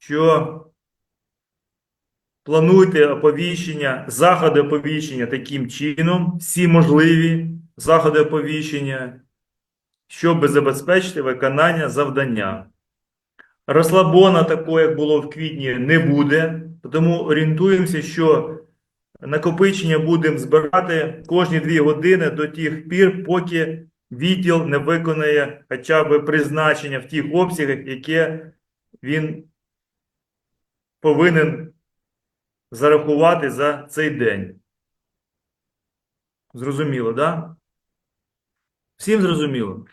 що плануйте оповіщення, заходи оповіщення таким чином, всі можливі заходи оповіщення, щоб забезпечити виконання завдання. Розслабона такого, як було в квітні, не буде, тому орієнтуємося, що накопичення будемо збирати кожні дві години до тих пір, поки відділ не виконає хоча б призначення в тих обсягах, яке він повинен зарахувати за цей день. Зрозуміло? Да? Всім зрозуміло?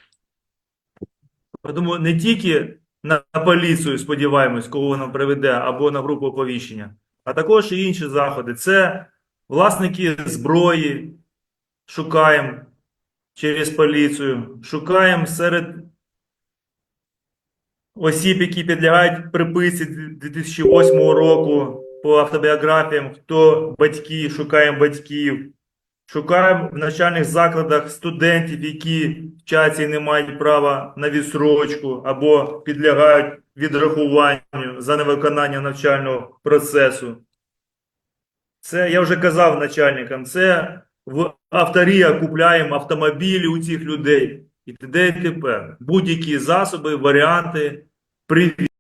Тому не тільки на поліцію сподіваємось, кого вона приведе, або на групу оповіщення, а також і інші заходи. Це власники зброї, шукаємо через поліцію, шукаємо серед осіб, які підлягають приписці 2008 року по автобіографіям, хто батьки, шукаємо батьків. Шукаємо в навчальних закладах студентів, які вчаться і не мають права на відсрочку або підлягають відрахуванню за невиконання навчального процесу. Це я вже казав начальникам, це в авторія купляємо автомобілі у цих людей і т.д. і тепер. Будь-які засоби, варіанти, привід.